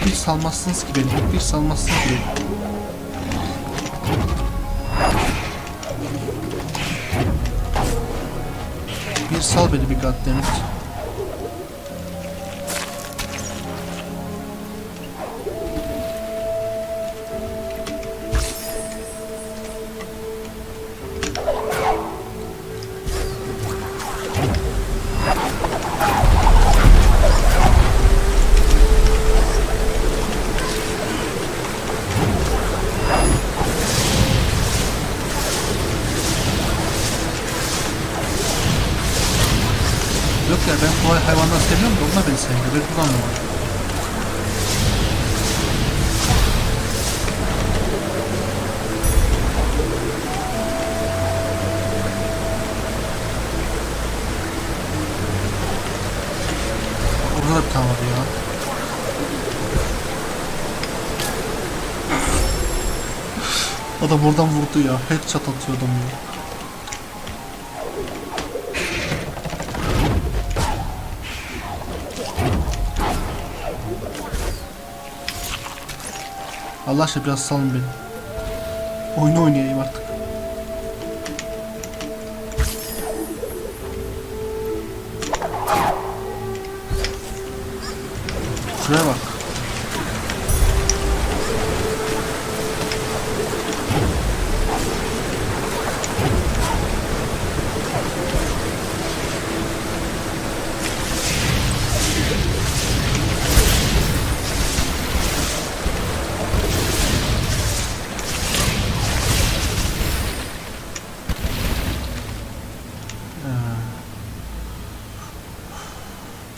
Hiçbir salmazsınız ki beni. Hiçbir salmazsınız ki beni. Bir sal beni bir goddammit. Yok ya ben kolay hayvanlar seviyorum da onlar beni sevmiyor. Ben kullanmıyorum. Orada da bir tane var ya. Adam oradan vurdu ya. Headshot atıyor adam ya. Allah aşkına biraz salın beni. Oyunu oynayayım artık. Şuraya bak.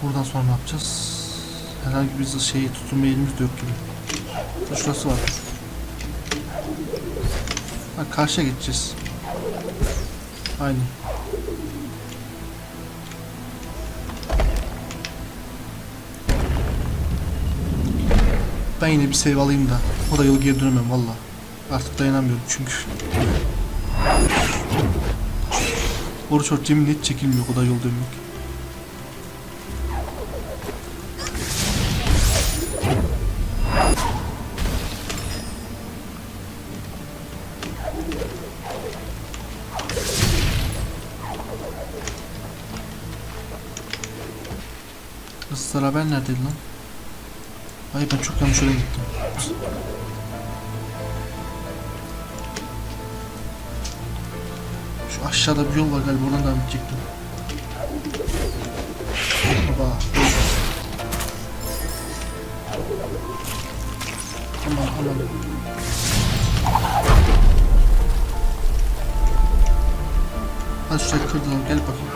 Buradan sonra ne yapacağız? Herhangi bir şeyi tutunma yerimiz de yok gibi. Şurası var. Ha, karşıya geçeceğiz. Aynen. Ben yine bir save alayım da. O da yol geri dönemem valla. Artık dayanamıyorum çünkü. Oruç yemin hiç çekilmiyor o kadar yol dönmek. Israr haber neredeydi lan? Ay ben çok yanlış yere gittim. Şu aşağıda bir yol var galiba oradan devam edecektim. Baba. Aman aman. Hadi şurayı kırdılar gel bakayım.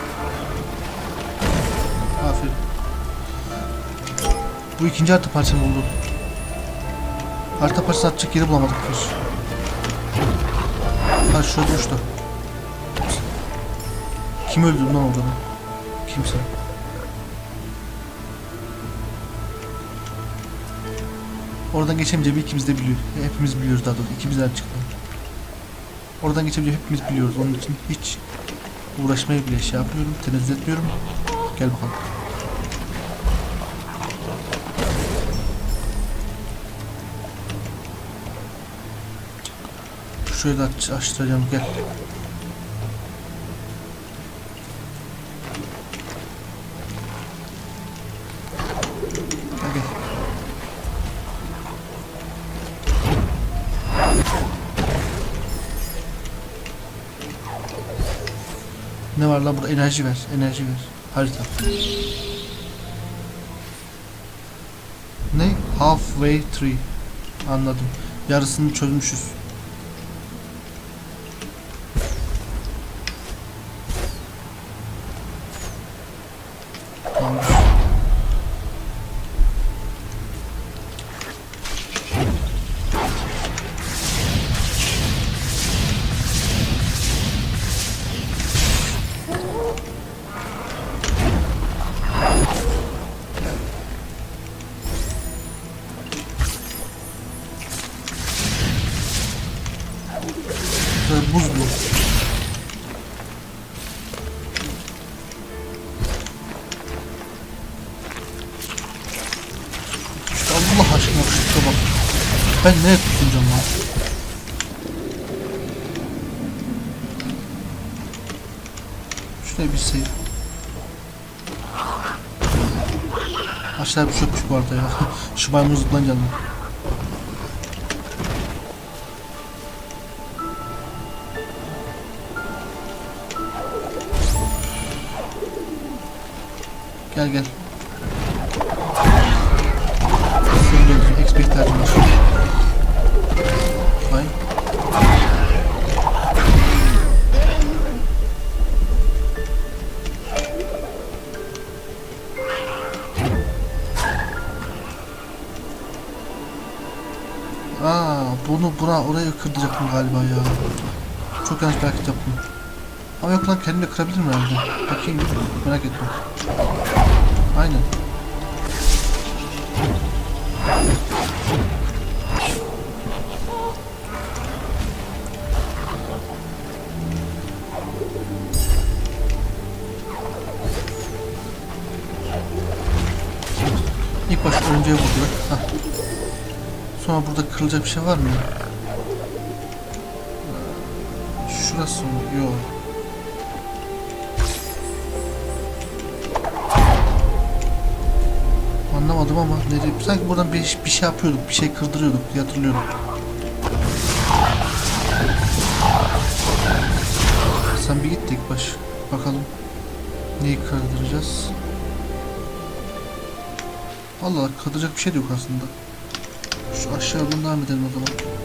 Bu ikinci harita parçam oldu. Harita parçası atacak yeri bulamadık biz. Ha şurada uçtu. Kim öldürdü lan orada? Kimse. Oradan geçemeyeceğimi ikimiz de biliyor. Hepimiz biliyoruz daha doğrusu. İkimizden çıktı. Oradan geçemeyeceğimi hepimiz biliyoruz. Onun için hiç uğraşmaya bile şey yapmıyorum. Tenezzül etmiyorum. Gel bakalım. Da aç, açtıracağım gel. Ne var lan burada? Enerji ver enerji ver. Harita. Ne? Halfway tree. Anladım. Yarısını çözmüşüz Bak. Ben nereye tutunacağım lan? Şuraya bir save. Aşağıya bir çöpmüş bu arada ya. Şu maymun zıplayınca anladım. Gel gel. İhtiyacın var. Vay. Aa, bunu buna oraya kırdıracaktım galiba ya. Çok yanlış bir hareket yaptım. Ama yok lan kendimi de kırabilirim herhalde. Bakayım merak ettim. Aynen. İlk başta örümceğe vurdular. Hah. Sonra burada kırılacak bir şey var mı? Şurası mı? Yok. Anlamadım ama nereye? Sanki buradan bir, bir şey yapıyorduk, bir şey kırdırıyorduk diye hatırlıyorum. Sen bir git de ilk baş. Bakalım. Neyi kırdıracağız? Allah kırdıracak bir şey de yok aslında. Şu aşağıdan devam edelim o zaman.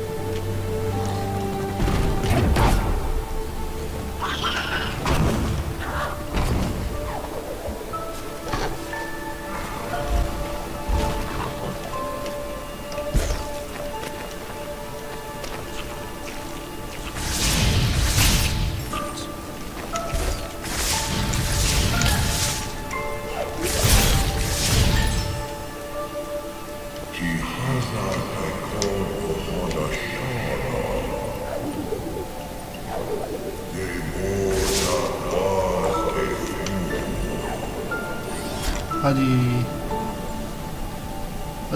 Hadi.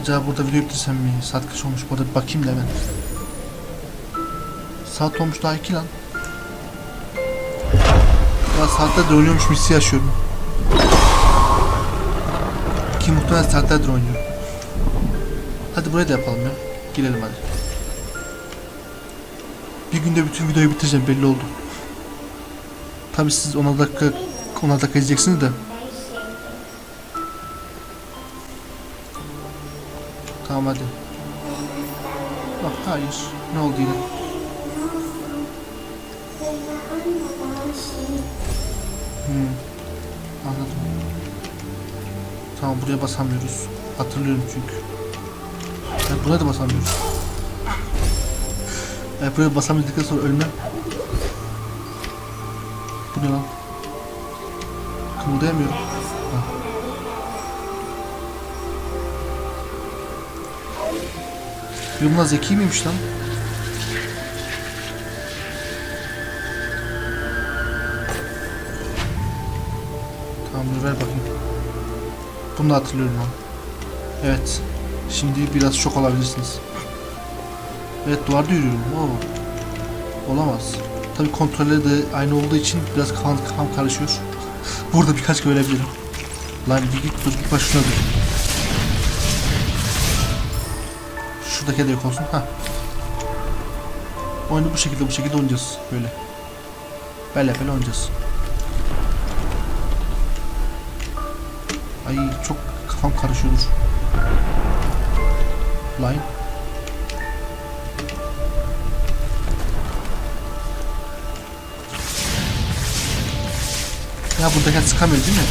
Acaba burada video yüklesem mi? Saat kaç olmuş? Burada bir bakayım da hemen. Saat olmuş daha iki lan. Ya saatlerdir oynuyormuş misli yaşıyorum. Ki muhtemelen saatlerdir oynuyorum. Hadi burayı da yapalım ya. Girelim hadi. Bir günde bütün videoyu bitireceğim belli oldu. Tabi siz 10 dakika 10 dakika izleyeceksiniz de. Tamam hadi. Bak hayır. Ne oldu yine? Hmm. Anladım. Tamam buraya basamıyoruz. Hatırlıyorum çünkü. Ya buna da basamıyoruz. Ya buraya basamaydıktan sonra ölmem. Bu ne lan? Kımıldayamıyorum. Yumla zeki miymiş lan? Tamam dur ver bakayım. Bunu da hatırlıyorum lan. Evet. Şimdi biraz şok olabilirsiniz. Evet duvarda yürüyorum. Oo. Olamaz. Tabii kontrolleri de aynı olduğu için biraz kafam, kafam karışıyor. Burada birkaç kere ölebilirim. Lan bir git dur git başına dur. Şuradaki de yok olsun. Ha. Oyunu bu şekilde bu şekilde oynayacağız böyle. Böyle böyle oynayacağız. Ay çok kafam karışıyordur. Line. Ya buradaki sıkamıyor değil mi?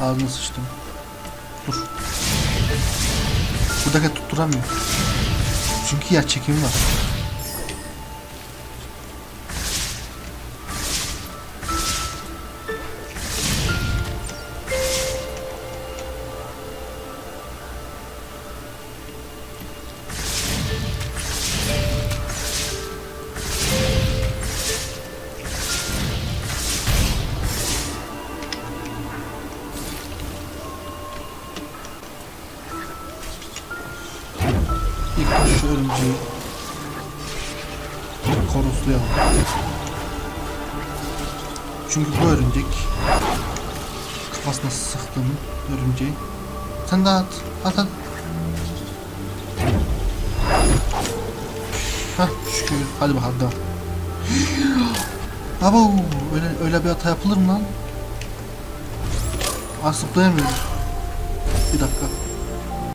Ağzına sıçtım. Dur. Buradaki tutturamıyor. Çünkü yer çekimi var. Örümceği koruslayalım. Çünkü bu örümcek kafasına sıktım örümceği. Sen de at. At at. Hah şükür. Hadi bakalım devam. Abo öyle, öyle bir hata yapılır mı lan? Aa zıplayamıyorum. Bir dakika.